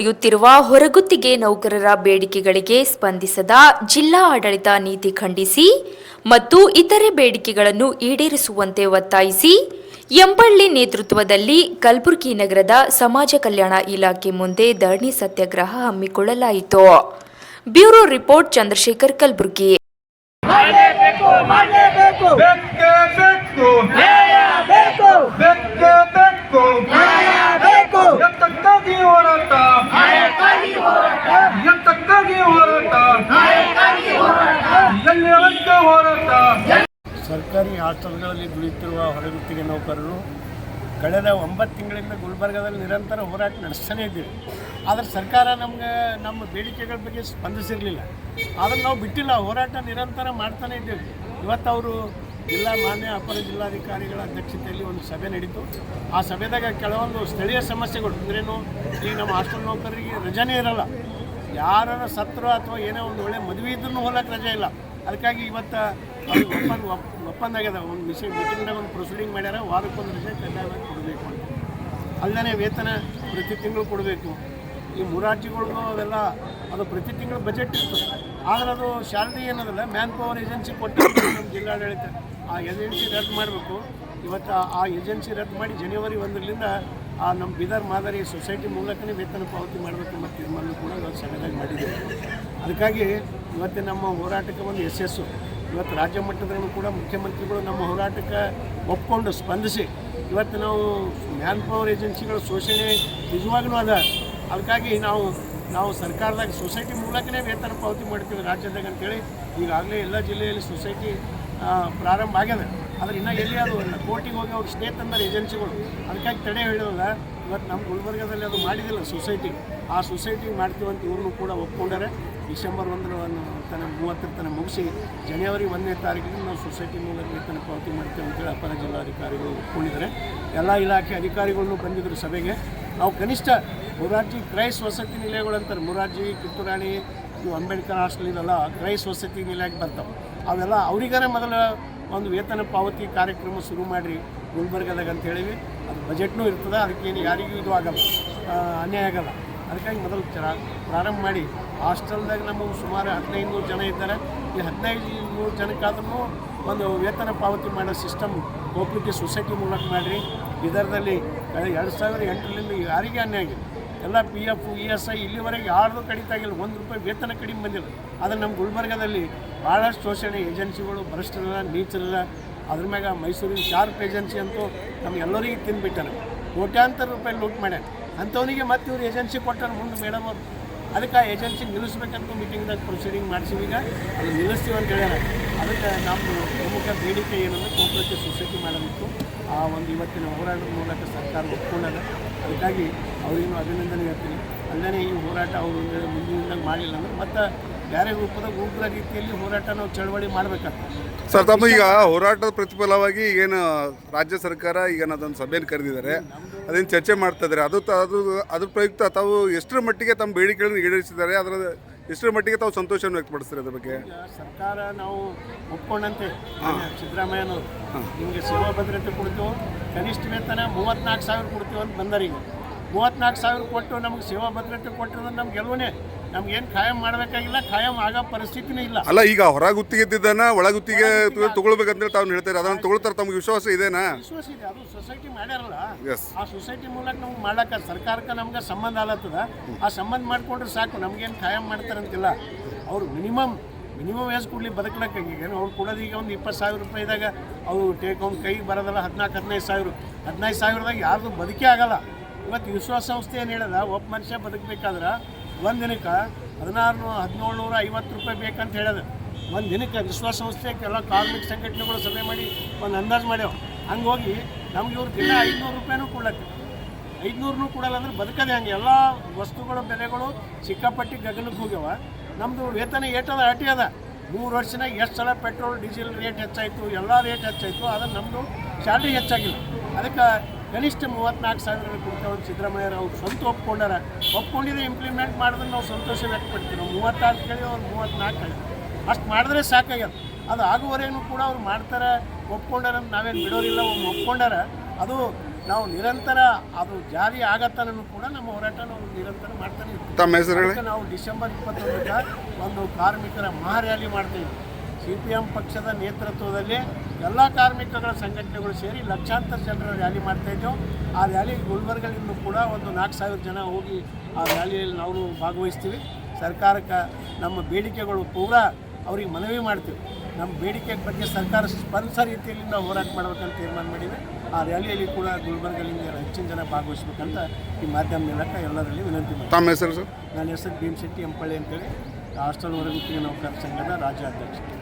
ನಡೆಯುತ್ತಿರುವ ಹೊರಗುತ್ತಿಗೆ ನೌಕರರ ಬೇಡಿಕೆಗಳಿಗೆ ಸ್ಪಂದಿಸದ ಜಿಲ್ಲಾ ಆಡಳಿತ ನೀತಿ ಖಂಡಿಸಿ ಮತ್ತು ಇತರೆ ಬೇಡಿಕೆಗಳನ್ನು ಈಡೇರಿಸುವಂತೆ ಒತ್ತಾಯಿಸಿ ಎಂಬಳ್ಳಿ ನೇತೃತ್ವದಲ್ಲಿ ಕಲಬುರಗಿ ನಗರದ ಸಮಾಜ ಕಲ್ಯಾಣ ಇಲಾಖೆ ಮುಂದೆ ಧರಣಿ ಸತ್ಯಾಗ್ರಹ ಹಮ್ಮಿಕೊಳ್ಳಲಾಯಿತು. Bureau report Chandrashekhar Kalaburagi. ಸರ್ಕಾರಿ ಹಾಸ್ಟೆಲ್ಗಳಲ್ಲಿ ದುಡಿಯುತ್ತಿರುವ ಹೊರಗುತ್ತಿಗೆ ನೌಕರರು ಕಳೆದ ಒಂಬತ್ತು ತಿಂಗಳಿಂದ ಗುಲ್ಬರ್ಗದಲ್ಲಿ ನಿರಂತರ ಹೋರಾಟ ನಡೆಸ್ತಾನೇ ಇದ್ದೀವಿ. ಆದರೆ ಸರ್ಕಾರ ನಮ್ಗೆ ನಮ್ಮ ಬೇಡಿಕೆಗಳ ಬಗ್ಗೆ ಸ್ಪಂದಿಸಿರಲಿಲ್ಲ. ಆದರೆ ನಾವು ಬಿಟ್ಟಿಲ್ಲ ಹೋರಾಟ ನಿರಂತರ ಮಾಡ್ತಾನೇ ಇದ್ದೇವೆ. ಇವತ್ತು ಅವರು ಜಿಲ್ಲಾ ಮಾನ್ಯ ಅಪರ ಜಿಲ್ಲಾಧಿಕಾರಿಗಳ ಅಧ್ಯಕ್ಷತೆಯಲ್ಲಿ ಒಂದು ಸಭೆ ನಡೀತು. ಆ ಸಭೆದಾಗ ಕೆಲವೊಂದು ಸ್ಥಳೀಯ ಸಮಸ್ಯೆಗಳು ಅಂದ್ರೇನು ಈಗ ನಮ್ಮ ಹಾಸ್ಟೆಲ್ ನೌಕರರಿಗೆ ರಜಾನೇ ಇರಲ್ಲ. ಯಾರ ಸತ್ರು ಅಥವಾ ಏನೋ ಒಂದು ಒಳ್ಳೆ ಮದುವೆ ಇದ್ರೂ ಹೋಗಕ್ಕೆ ರಜೆ ಇಲ್ಲ. ಅದಕ್ಕಾಗಿ ಇವತ್ತು ಒಪ್ಪಂದ, ಒಪ್- ಒಪ್ಪಂದ ಆಗ್ಯದ. ಒಂದು ವಿಷಯ ಮೀಟಿಂಗ್ನಾಗ ಒಂದು ಪ್ರೊಸೀಡಿಂಗ್ ಮಾಡ್ಯಾರ. ವಾರಕ್ಕೊಂದು ರಜೆ ಕಡ್ಡಾಯವಾಗಿ ಕೊಡಬೇಕು ಅಂತ. ಅಲ್ಲದೆ ವೇತನ ಪ್ರತಿ ತಿಂಗಳು ಕೊಡಬೇಕು. ಈ ಮುರಾರ್ಜಿಗಳಿಗೂ ಅವೆಲ್ಲ, ಅದು ಪ್ರತಿ ತಿಂಗಳು ಬಜೆಟ್ ಇರ್ತದೆ. ಆದರೆ ಅದು ಶಾಲೆ ಏನದಲ್ಲ ಮ್ಯಾನ್ ಪವರ್ ಏಜೆನ್ಸಿ ಕೊಟ್ಟು ನಮ್ಮ ಜಿಲ್ಲಾಡಳಿತ. ಆ ಏಜೆನ್ಸಿ ರದ್ದು ಮಾಡಬೇಕು. ಇವತ್ತು ಆ ಏಜೆನ್ಸಿ ರದ್ದು ಮಾಡಿ ಜನವರಿ ಒಂದರಿಂದ ಆ ನಮ್ಮ ಬೀದರ್ ಮಾದರಿ ಸೊಸೈಟಿ ಮೂಲಕನೇ ವೇತನ ಪಾವತಿ ಮಾಡಬೇಕು ಎಂಬ ತೀರ್ಮಾನ ಕೂಡ ಇವತ್ತು ಸಣ್ಣದಾಗಿ ಮಾಡಿದ್ದೇವೆ ಅದಕ್ಕಾಗಿ ಇವತ್ತು ನಮ್ಮ ಹೋರಾಟಕ್ಕೆ ಒಂದು ಯಶಸ್ಸು ಇವತ್ತು ರಾಜ್ಯ ಮಟ್ಟದಲ್ಲೂ ಕೂಡ ಮುಖ್ಯಮಂತ್ರಿಗಳು ನಮ್ಮ ಹೋರಾಟಕ್ಕೆ ಒಪ್ಕೊಂಡು ಸ್ಪಂದಿಸಿ, ಇವತ್ತು ನಾವು ಮ್ಯಾನ್ ಪವರ್ ಏಜೆನ್ಸಿಗಳ ಶೋಷಣೆ ನಿಜವಾಗ್ಲೂ ಅದ. ಅದಕ್ಕಾಗಿ ನಾವು ನಾವು ಸರ್ಕಾರದಾಗ ಸೊಸೈಟಿ ಮೂಲಕನೇ ವೇತನ ಪಾವತಿ ಮಾಡ್ತೀವಿ ರಾಜ್ಯದಾಗ ಅಂತೇಳಿ ಈಗಾಗಲೇ ಎಲ್ಲ ಜಿಲ್ಲೆಯಲ್ಲಿ ಸೊಸೈಟಿ ಪ್ರಾರಂಭ ಆಗ್ಯದ. ಆದ್ರೆ ಇನ್ನೂ ಎಲ್ಲಿ ಅದು ಕೋರ್ಟಿಗೆ ಹೋಗಿ ಅವ್ರು ಸ್ಟೇ ತಂದಾರೆ ಏಜೆನ್ಸಿಗಳು. ಅದಕ್ಕಾಗಿ ತಡೆ ಹೇಳಿದಲ್ಲ ಇವತ್ತು ನಮ್ಮ ಗುಲ್ಬರ್ಗದಲ್ಲಿ ಅದು ಮಾಡಿದಿಲ್ಲ ಸೊಸೈಟಿ. ಆ ಸೊಸೈಟಿ ಮಾಡ್ತೀವಂತ ಇವ್ರನ್ನೂ ಕೂಡ ಒಪ್ಕೊಂಡಾರೆ ಡಿಸೆಂಬರ್ ಒಂದರ ಒಂದು ತನ ಮೂವತ್ತರ ತನಕ ಮುಗಿಸಿ ಜನವರಿ ಒಂದನೇ ತಾರೀಕಿಗೆ ನಾವು ಸೊಸೈಟಿ ಮೂಲಕ ವೇತನ ಪಾವತಿ ಮಾಡ್ತೇವೆ ಅಂತೇಳಿ ಅಪರ ಜಿಲ್ಲಾಧಿಕಾರಿಗಳು ಒಪ್ಕೊಂಡಿದ್ದಾರೆ. ಎಲ್ಲ ಇಲಾಖೆ ಅಧಿಕಾರಿಗಳನ್ನು ಬಂದಿದ್ದರು ಸಭೆಗೆ. ನಾವು ಕನಿಷ್ಠ ಮುರಾರ್ಜಿ ಕ್ರೈಸ್ ವಸತಿ ನಿಲಯಗಳು ಅಂತಾರೆ. ಮುರಾರ್ಜಿ ಕಿತ್ತೂರಾಣಿ ಇವು ಅಂಬೇಡ್ಕರ್ ಹಾಸ್ಟೆಲ್ ಇದೆಲ್ಲ ಕ್ರೈಸ್ ವಸತಿ ನಿಲಯಕ್ಕೆ ಬರ್ತಾವೆ ಅವೆಲ್ಲ ಅವ್ರಿಗಾರ ಮೊದಲ ಒಂದು ವೇತನ ಪಾವತಿ ಕಾರ್ಯಕ್ರಮ ಶುರು ಮಾಡಿರಿ ಗುಲ್ಬರ್ಗದಾಗ ಅಂತ ಹೇಳಿವಿ. ಅದು ಬಜೆಟ್ನೂ ಇರ್ತದೆ, ಅದಕ್ಕೇನು ಯಾರಿಗೂ ಇದು ಆಗಲ್ಲ. ಅನ್ಯಾಯ ಆಗಲ್ಲ. ಅದಕ್ಕಾಗಿ ಮೊದಲು ಚರ, ಪ್ರಾರಂಭ ಮಾಡಿ. ಹಾಸ್ಟೆಲ್ದಾಗ ನಮಗೆ ಸುಮಾರು ಹದಿನೈದು ನೂರು ಜನ ಇದ್ದಾರೆ. ಈ ಹದಿನೈದು ನೂರು ಜನಕ್ಕಾದ್ರೂ ಒಂದು ವೇತನ ಪಾವತಿ ಮಾಡೋ ಸಿಸ್ಟಮ್ ಕೋಪರೇಟಿವ್ ಸೊಸೈಟಿ ಮೂಲಕ ಮಾಡಿರಿ. ಇದರದಲ್ಲಿ ಎರಡು ಸಾವಿರದ ಎಂಟರಿಂದ ಯಾರಿಗೆ ಅನ್ಯಾಯ ಆಗಿದೆ ಎಲ್ಲ P F E S I ಇಲ್ಲಿವರೆಗೆ ಯಾರ್ದು ಕಡಿತ ಆಗಿಲ್ಲ. ಒಂದು ರೂಪಾಯಿ ವೇತನ ಕಡಿಮೆ ಬಂದಿಲ್ಲ ಆದರೆ ನಮ್ಮ ಗುಲ್ಬರ್ಗದಲ್ಲಿ ಭಾಳಷ್ಟು ಶೋಷಣೆ ಏಜೆನ್ಸಿಗಳು, ಭ್ರಷ್ಟರಲ್ಲ, ನೀಚರಲ್ಲ ಅದ್ರ ಮ್ಯಾಗ ಮೈಸೂರಿನ ಶಾರ್ಪ್ ಏಜೆನ್ಸಿ ಅಂತೂ ನಮಗೆಲ್ಲರಿಗೆ ತಿಂದುಬಿಟ್ಟಾರೆ. ಕೋಟ್ಯಾಂತರ ರೂಪಾಯಿ ಲೂಟ್ ಮಾಡ್ಯಾರ. ಅಂಥವನಿಗೆ ಮತ್ತೆ ಇವ್ರು ಏಜೆನ್ಸಿ ಕೊಟ್ಟರು, ಮುಂದೆ ಮೇಡಮ್ ಅವರು ಅದಕ್ಕೆ ಆ ಏಜೆನ್ಸಿ ನಿಲ್ಲಿಸ್ಬೇಕಂತ ಮೀಟಿಂಗ್ದಾಗ ಪ್ರೊಸೀಡಿಂಗ್ ಮಾಡಿಸಿವಿ. ಈಗ ಅದು ನಿಲ್ಲಿಸ್ತೀವಿ ಅಂತ ಹೇಳ್ಯಾರ. ಅದಕ್ಕೆ ನಮ್ಮ ಪ್ರಮುಖ ಬೇಡಿಕೆ ಏನಂದ್ರೆ ಕೋಪರೇಟಿವ್ ಸೊಸೈಟಿ ಮಾಡಬೇಕು. ಆ ಒಂದು ಇವತ್ತಿನ ಹೋರಾಟದ ಮೂಲಕ ಸರ್ಕಾರ ಒಪ್ಕೊಂಡದ. ಅದಕ್ಕಾಗಿ ಅವರಿಗೂ ಅಭಿನಂದನೆ ಹೇಳ್ತೀನಿ. ಅಲ್ಲದೇ ಈ ಹೋರಾಟ ಅವರು ಮುಂದಿನ ಮಾಡಿಲ್ಲ ಅಂದ್ರೆ ಮತ್ತು ಬೇರೆ ರೂಪದ ಉಗ್ರ ರೀತಿಯಲ್ಲಿ ಹೋರಾಟ ನಾವು ಚಳವಳಿ ಮಾಡಬೇಕಾಗ್ತದೆ ಸರ್ ತಮ್ಮ ಈಗ ಹೋರಾಟದ ಪ್ರತಿಫಲವಾಗಿ ಏನು ರಾಜ್ಯ ಸರ್ಕಾರ ಈಗ ಅದೊಂದು ಸಭೆಯನ್ನು ಕರೆದಿದ್ದಾರೆ. ಅದೇನು ಚರ್ಚೆ ಮಾಡ್ತಾ ಇದ್ದಾರೆ. ಅದು ಅದು ಅದ್ರ ಪ್ರಯುಕ್ತ ತಾವು ಎಷ್ಟರ ಮಟ್ಟಿಗೆ ತಮ್ಮ ಬೇಡಿಕೆಗಳನ್ನು ಈಡೇರಿಸಿದ್ದಾರೆ. ಅದರ ಎಷ್ಟರ ಮಟ್ಟಿಗೆ ತಾವು ಸಂತೋಷವನ್ನು ವ್ಯಕ್ತಪಡಿಸ್ತಾರೆ ಅದ್ರ ಬಗ್ಗೆ? ಸರ್ಕಾರ ನಾವು ಒಪ್ಕೊಂಡಂತೆ ಸಿದ್ದರಾಮಯ್ಯನವರು. ನಿಮಗೆ ಸೇವಾ ಭದ್ರತೆ ಕೊಡ್ತೀವಿ? ಕನಿಷ್ಠ ವೇತನ ಮೂವತ್ನಾಲ್ಕು ಸಾವಿರ ಕೊಡ್ತೀವಿ ಅಂತ ಬಂದರಿಗೆ. ಮೂವತ್ನಾಲ್ಕು ಸಾವಿರ ಕೊಟ್ಟು ನಮಗೆ ಸೇವಾ ಭದ್ರತೆ ಕೊಟ್ಟಿರೋದು ನಮ್ಗೆ ಗೆಲುವನೇ. ನಮ್ಗೇನು ಖಾಯಂ ಮಾಡಬೇಕಾಗಿಲ್ಲ ಖಾಯಂ ಆಗೋ ಪರಿಸ್ಥಿತಿನೂ ಇಲ್ಲ. ಅಲ್ಲ ಈಗ ಹೊರಗುತ್ತಿಗೆ ಗುತ್ತಿಗೆದ್ದನ್ನ ಒಳಗುತ್ತಿಗೆ ತಗೊಳ್ಬೇಕಂತೇಳಿ ತಾವು ಹೇಳ್ತಾರೆ ಅದನ್ನು ತಗೊಳ್ತಾರೆ ತಮ್ಗೆ ವಿಶ್ವಾಸ ಇದೇನಾ? ವಿಶ್ವಾಸ ಇದೆ. ಅದು ಸೊಸೈಟಿ ಮಾಡ್ಯಾರಲ್ಲ. ಎಸ್ ಆ ಸೊಸೈಟಿ ಮೂಲಕ ನಮ್ಗೆ ಮಾಡಕ್ಕ ಸರ್ಕಾರಕ್ಕೆ ನಮ್ಗೆ ಸಂಬಂಧ ಆಲತ್ತದ ಆ ಸಂಬಂಧ ಮಾಡಿಕೊಂಡ್ರೆ ಸಾಕು. ನಮ್ಗೇನು ಖಾಯಂ ಮಾಡ್ತಾರಂತಿಲ್ಲ. ಅವ್ರು ಮಿನಿಮಮ್ ಮಿನಿಮಮ್ ಎಷ್ಟು ಕೊಡ್ಲಿ ಬದುಕಲಕ್ಕ ಈಗ ಅವ್ರು ಕೊಡೋದು ಈಗ ಒಂದು ಇಪ್ಪತ್ತು ಸಾವಿರ ರೂಪಾಯಿದಾಗ ಅವು ಟೇಕ್ ಅವ್ನ ಕೈಗೆ ಬರೋದಲ್ಲ ಹದಿನಾಲ್ಕು ಹದಿನೈದು ಸಾವಿರ. ಹದಿನೈದು ಸಾವಿರದಾಗ ಯಾರ್ದು ಬದುಕೇ ಆಗಲ್ಲ. ಇವತ್ತು ವಿಶ್ವಾಸ ಸಂಸ್ಥೆ ಏನು ಹೇಳದ ಒಬ್ಬ ಮನುಷ್ಯ ಬದುಕಬೇಕಾದ್ರೆ ಒಂದು ದಿನಕ್ಕೆ ಹದಿನಾರು ಹದಿನೇಳು ನೂರ ಐವತ್ತು ರೂಪಾಯಿ ಬೇಕಂತ ಹೇಳೋದು. ಒಂದು ದಿನಕ್ಕೆ ವಿಶ್ವಸಂಸ್ಥೆ ಎಲ್ಲ ಕಾರ್ಮಿಕ ಸಂಘಟನೆಗಳು ಸಭೆ ಮಾಡಿ ಒಂದು ಅಂದಾಜು ಮಾಡ್ಯಾವ. ಹಂಗೆ ಹೋಗಿ ನಮ್ಗೆ ಇವ್ರು ದಿನ ಐದುನೂರು ರೂಪಾಯಿನೂ ಕೊಡ್ಲಕ್ಕೆ. ಐದುನೂರನ್ನೂ ಕೊಡಲ್ಲ ಅಂದ್ರೆ ಬದುಕದೆ ಹಂಗೆ. ಎಲ್ಲ ವಸ್ತುಗಳ, ಬೆಲೆಗಳು ಸಿಕ್ಕಾಪಟ್ಟಿ ಗಗನಕ್ಕೆ ಹೋಗ್ಯಾವ. ನಮ್ಮದು ವೇತನ ಏಟದ ಅಟಿ ಅದ. ಮೂರು ವರ್ಷನಾಗ ಎಷ್ಟು ಸಲ ಪೆಟ್ರೋಲ್, ಡೀಸೆಲ್ ರೇಟ್ ಹೆಚ್ಚಾಯಿತು, ಎಲ್ಲ ರೇಟ್ ಹೆಚ್ಚಾಯಿತು, ಆದರೆ ನಮ್ಮದು ಸ್ಯಾಲ್ರಿ ಹೆಚ್ಚಾಗಿಲ್ಲ. ಅದಕ್ಕೆ ಕನಿಷ್ಠ ಮೂವತ್ನಾಲ್ಕು ಸಾವಿರ ಕೊಡ್ತೇವೆ ಒಂದು ಸಿದ್ದರಾಮಯ್ಯ ಅವ್ರು ಸ್ವಂತ ಒಪ್ಕೊಂಡಾರ. ಒಪ್ಕೊಂಡಿದ್ರೆ ಇಂಪ್ಲಿಮೆಂಟ್ ಮಾಡಿದ್ರೆ ನಾವು ಸಂತೋಷ ವ್ಯಕ್ತಪಡ್ತೀವಿ. ನಾವು ಮೂವತ್ತಾರು ಕೇಳಿ ಅವ್ರು ಮೂವತ್ತ್ನಾಲ್ಕು ಕೇಳಿ ಅಷ್ಟು ಮಾಡಿದ್ರೆ ಸಾಕಾಗ್ಯದ. ಅದು ಆಗುವವರೆಗೂ ಕೂಡ ಅವ್ರು ಮಾಡ್ತಾರೆ ಒಪ್ಕೊಂಡಾರ ನಾವೇನು ಬಿಡೋರಿಲ್ಲ ಒಮ್ಮೆ ಒಪ್ಕೊಂಡಾರ ಅದು ನಾವು ನಿರಂತರ ಅದು ಜಾರಿ ಆಗತ್ತನೂ ಕೂಡ ನಮ್ಮ ಹೋರಾಟ ನಾವು ನಿರಂತರ ಮಾಡ್ತಾನೆ ಇರ್ತೀವಿ ನಾವು ಡಿಸೆಂಬರ್ ಇಪ್ಪತ್ತೊಂದಕ್ಕೆ ಒಂದು ಕಾರ್ಮಿಕರ ಮಹಾರ್ಯಾಲಿ ಮಾಡ್ತೀವಿ ಸಿ ಪಿ ಎಂ ಪಕ್ಷದ ನೇತೃತ್ವದಲ್ಲಿ ಎಲ್ಲ ಕಾರ್ಮಿಕಗಳ ಸಂಘಟನೆಗಳು ಸೇರಿ ಲಕ್ಷಾಂತರ ಜನರ ರ್ಯಾಲಿ ಮಾಡ್ತಾಯಿದ್ದೆವು ಆ ರ್ಯಾಲಿ ಗುಲ್ಬರ್ಗದಿಂದ ಕೂಡ ಒಂದು ನಾಲ್ಕು ಸಾವಿರ ಜನ ಹೋಗಿ ಆ ರ್ಯಾಲಿಯಲ್ಲಿ ನಾವು ಭಾಗವಹಿಸ್ತೀವಿ. ಸರ್ಕಾರಕ್ಕೆ ನಮ್ಮ ಬೇಡಿಕೆಗಳು ಪೂರ ಅವ್ರಿಗೆ ಮನವಿ ಮಾಡ್ತೀವಿ. ನಮ್ಮ ಬೇಡಿಕೆ ಬಗ್ಗೆ ಸರ್ಕಾರ ಸ್ಪಂದಿಸ ರೀತಿಯಲ್ಲಿ ನಾವು ಹೋರಾಟ ಮಾಡಬೇಕಂತ ತೀರ್ಮಾನ ಮಾಡಿದ್ವಿ. ಆ ರ್ಯಾಲಿಯಲ್ಲಿ ಕೂಡ ಗುಲ್ಬರ್ಗಲಿಂದ ಹೆಚ್ಚಿನ ಜನ ಭಾಗವಹಿಸ್ಬೇಕಂತ ಈ ಮಾಧ್ಯಮ ಮೂಲಕ ಎಲ್ಲರಲ್ಲಿ ವಿನಂತಿ ಮಾಡ್ತೀನಿ ತಮ್ಮ ಹೆಸರು ಸರ್? ನನ್ನ ಹೆಸರು ಭೀಮಶೆಟ್ಟಿ ಎಂಪಳ್ಳಿ ಅಂತೇಳಿ. ಹಾಸ್ಟೆಲ್ ಹೊರಗುತ್ತಿಗೆ ನೌಕರ ಸಂಘದ ರಾಜ್ಯಾಧ್ಯಕ್ಷ.